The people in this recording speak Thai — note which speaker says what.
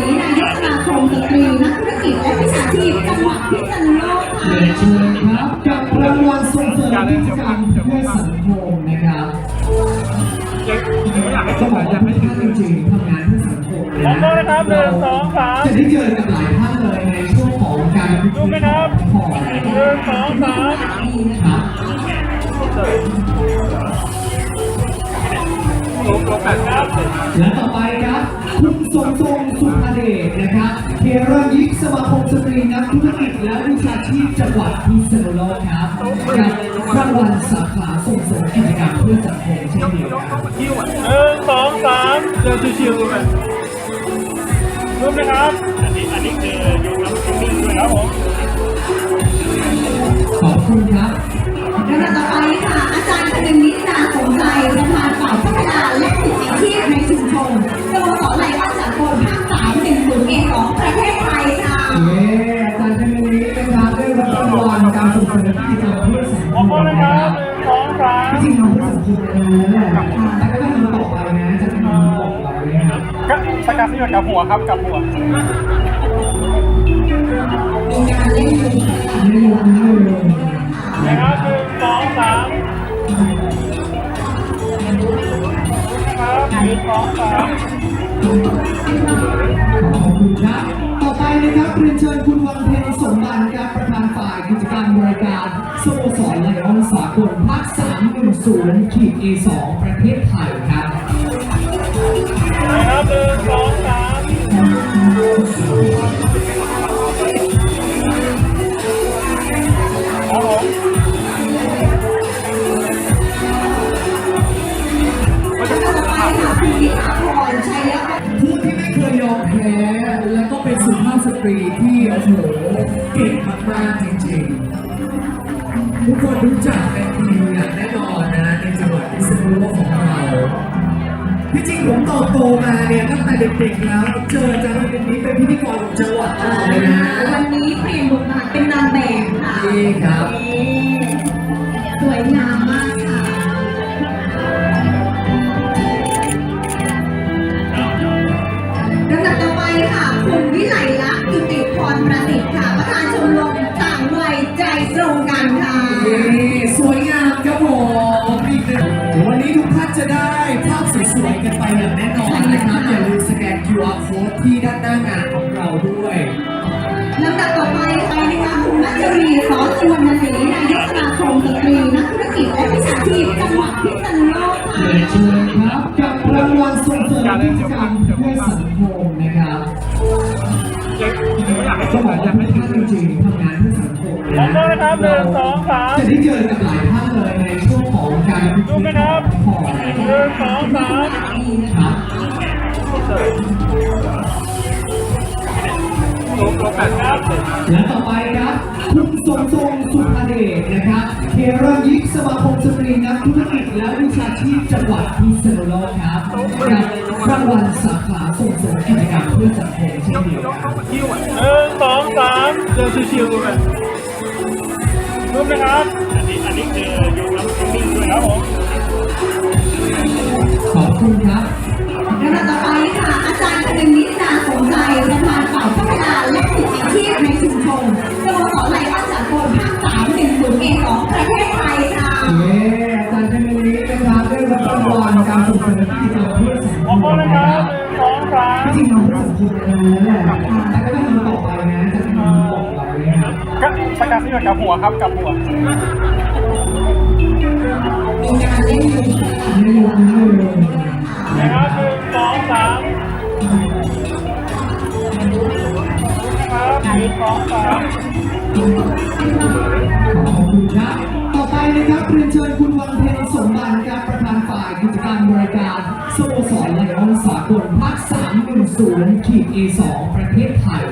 Speaker 1: ศรีนายกสมาคมสตรีนักธุรกิจและวิชาชีพจังหวัดพิษณุโลกค่ะ
Speaker 2: เชิญครับกับรางวัลส่งเสริมกิจกรรมเพื่อสังคมนะครับ
Speaker 3: อยากให้
Speaker 2: ต้องบอกว่าทุกท่านจริงทำงานเพื่อสังคม
Speaker 3: มองกล้องนะครับหนึ่งสองสาม
Speaker 2: จะได้เจอกับหลายท่านเลยในช่วงของการ
Speaker 3: ดูไหมครับ
Speaker 2: ของ
Speaker 3: หนึ่งสองสาม
Speaker 2: ครับ
Speaker 3: ลงลงแบบครับ
Speaker 2: และต่อไปครับ คุณสมทรงสุภเดชนะครับเทรายิกสมาคมสตรีนักธุรกิจและวิชาชีพจังหวัดพิษณุโลกครับกับรางวัลสาขาส่งเสริมกิจกรรมเพื่อสังคมเช่นเดียวกัน
Speaker 3: หนึ่งสองสามเดินชิวๆไปรูปนะครับ อันนี้อันนี้คือยกน้ำนิ่งด้วยครับผม
Speaker 2: ขอบคุณครับ
Speaker 1: ลำดับต่อไปค่ะอาจารย์คนึงนิดนา ก็ประ
Speaker 2: กา
Speaker 3: ศที่อยู่กับหัวครับกับหัว
Speaker 1: นะ
Speaker 3: ครับหนึ่งสองสามครับหนึ่งสองสาม
Speaker 2: ขอบคุณครับต่อไปนะครับเรียนเชิญคุณวันเพ็ญสมบันครับประธานฝ่ายกิจการบริการสโมสรไลออนสากลภาค310ขีด A2 ประเทศไทยครับ
Speaker 3: นะครับหนึ่งสองสามครับผม
Speaker 1: ลำดับต่อไปค่ะคุณวิภาพรยวัฒน์
Speaker 2: ผู้ที่ไม่เคยยอมแพ้และก็เป็นสุภาพสตรีที่โอ้โหเก่งมากๆจริงๆ ทุกคนรู้จักเป็น ที่จริงผมโตโตมาเนี่ยตั้งแต่เด็กๆแล้ว เจออาจารย์คนนี้เป็นพิธีกรของจังหวัดตลอดเลยนะ
Speaker 1: วันนี้เปลี่ยนบทบาทเป็นนางแบบค่ะ
Speaker 2: นี่ครับ QR code ที่ด้านหน้างานของเราด้วย
Speaker 1: ลำดับต่อไปไปนะคะคุณมัจจรีสอนสุวรรณศรีนายกสมาคมสตรีนักธุรกิจและวิชาชีพจังหวัดพิษณุโลกค่ะ
Speaker 2: เรียนเชิญครับกับรางวัลส่งเสริมกิจกรรมเพื่อสังคมนะครับ
Speaker 3: อยากให้
Speaker 2: ต้องบอกว่าทุกท่านจริงๆทำงานเพื่อสังคม
Speaker 3: มองกล้องนะครับหนึ่งสองสาม
Speaker 2: จะได้เจอกับหลายท่านเลยในช่วงของการ
Speaker 3: ดูไหมครับ
Speaker 2: ของ
Speaker 3: หนึ่งสองสาม
Speaker 2: ครับ
Speaker 3: ลงลง และ
Speaker 2: ต่อไปครับคุณสมทรงสุภเดชนะครับเทรายิกสมาคมสตรีนักธุรกิจและวิชาชีพจังหวัดพิษณุโลกครับกับรางวัลสาขาส่งเสริมกิจกรรมเพื่อสังคมเช่นเดียวกัน
Speaker 3: หนึ่งสองสามเดินชิวๆไปรูปนะครับ อันนี้อันนี้คือยกน้ำนิ่งด้วยครับผม
Speaker 1: ได้รับรา
Speaker 2: งวัลการส่งเสริมกิจกรรมเพื่อสังค
Speaker 3: มอง
Speaker 2: ม
Speaker 3: กล้องนะครับบหนึ่งสองสาม
Speaker 2: ที่จริงเราเพื่อสังคมมานานแล้วแหละแต่ก็ต้องทำต่อไปนะจะเป็นคนบอกเราเลยนะครับ
Speaker 3: ก็ประกาศที่อยู่กับหัวครับกับหัว
Speaker 1: มีการเล่นดนตรี
Speaker 2: ไม่ยอมไม่เลย
Speaker 3: นะครับหนึ่งสองสามครับหนึ่งสองสาม
Speaker 2: ขอบคุณครับต่อไปนะครับเรียนเชิญคุณวันเพ็ญ สโมสรไลออนสากลภาค310ขีด A2 ประเทศไทย